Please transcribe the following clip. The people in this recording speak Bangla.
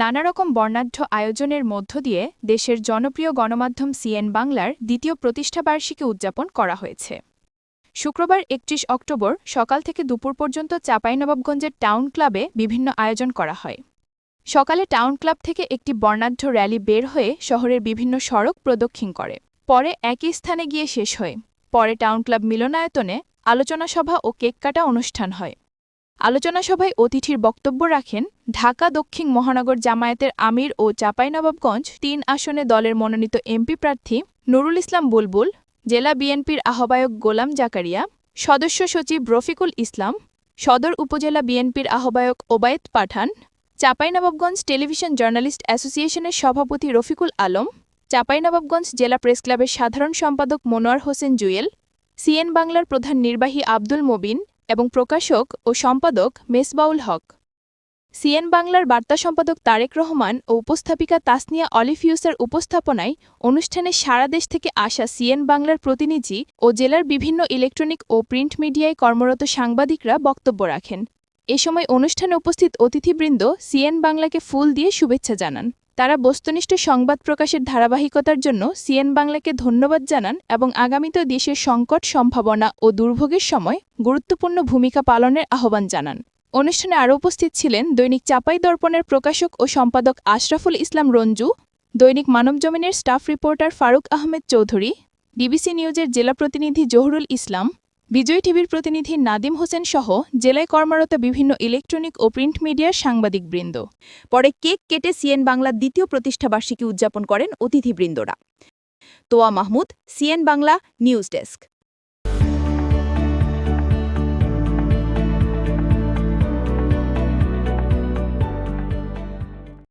নানা রকম বর্ণাঢ্য আয়োজনের মধ্য দিয়ে দেশের জনপ্রিয় গণমাধ্যম সিএন বাংলার দ্বিতীয় প্রতিষ্ঠাবার্ষিকী উদযাপন করা হয়েছে। শুক্রবার একত্রিশ অক্টোবর সকাল থেকে দুপুর পর্যন্ত চাঁপাইনবাবগঞ্জের টাউন ক্লাবে বিভিন্ন আয়োজন করা হয়। সকালে টাউন ক্লাব থেকে একটি বর্ণাঢ্য র্যালি বের হয়ে শহরের বিভিন্ন সড়ক প্রদক্ষিণ করে। পরে একই স্থানে গিয়ে শেষ হয়। পরে টাউন ক্লাব মিলনায়তনে আলোচনা সভা ও কেক কাটা অনুষ্ঠান হয়। আলোচনা সভায় অতিথির বক্তব্য রাখেন ঢাকা দক্ষিণ মহানগর জামায়াতের আমির ও চাঁপাইনবাবগঞ্জ তিন আসনে দলের মনোনীত এমপি প্রার্থী নুরুল ইসলাম বুলবুল, জেলা বিএনপির আহ্বায়ক গোলাম জাকারিয়া, সদস্য সচিব রফিকুল ইসলাম, সদর উপজেলা বিএনপির আহ্বায়ক ওবায়েত পাঠান, চাঁপাইনবাবগঞ্জ টেলিভিশন জার্নালিস্ট অ্যাসোসিয়েশনের সভাপতি রফিকুল আলম, চাঁপাইনবাবগঞ্জ জেলা প্রেস ক্লাবের সাধারণ সম্পাদক মনোয়ার হোসেন জুয়েল, সিএন বাংলার প্রধান নির্বাহী আব্দুল মবিন এবং প্রকাশক ও সম্পাদক মেসবাউল হক। সিএন বাংলার বার্তা সম্পাদক তারেক রহমান ও উপস্থাপিকা তাসনিয়া অলিফিউসের উপস্থাপনায় অনুষ্ঠানে সারা দেশ থেকে আসা সিএন বাংলার প্রতিনিধি ও জেলার বিভিন্ন ইলেকট্রনিক ও প্রিন্ট মিডিয়ায় কর্মরত সাংবাদিকরা বক্তব্য রাখেন। এ সময় অনুষ্ঠানে উপস্থিত অতিথিবৃন্দ সিএন বাংলাকে ফুল দিয়ে শুভেচ্ছা জানান। তারা বস্তুনিষ্ঠ সংবাদ প্রকাশের ধারাবাহিকতার জন্য সিএন বাংলাকে ধন্যবাদ জানান এবং আগামীতে দেশের সংকট, সম্ভাবনা ও দুর্ভোগের সময় গুরুত্বপূর্ণ ভূমিকা পালনের আহ্বান জানান। অনুষ্ঠানে আরও উপস্থিত ছিলেন দৈনিক চাপাই দর্পণের প্রকাশক ও সম্পাদক আশরাফুল ইসলাম রঞ্জু, দৈনিক মানবজমিনের staff reporter Faruk Ahmed Chowdhury, DBC নিউজের জেলা প্রতিনিধি জহুরুল ইসলাম বিজয় টিভির প্রতিনিধি নাদিম হোসেন সহ জেলায় কর্মরত বিভিন্ন ইলেকট্রনিক ও প্রিন্ট মিডিয়ার সাংবাদিকবৃন্দ। পরে কেক কেটে সিএন বাংলার দ্বিতীয় প্রতিষ্ঠাবার্ষিকী উদযাপন করেন অতিথিবৃন্দরা। Toya Mahmud, CN Bangla news desk.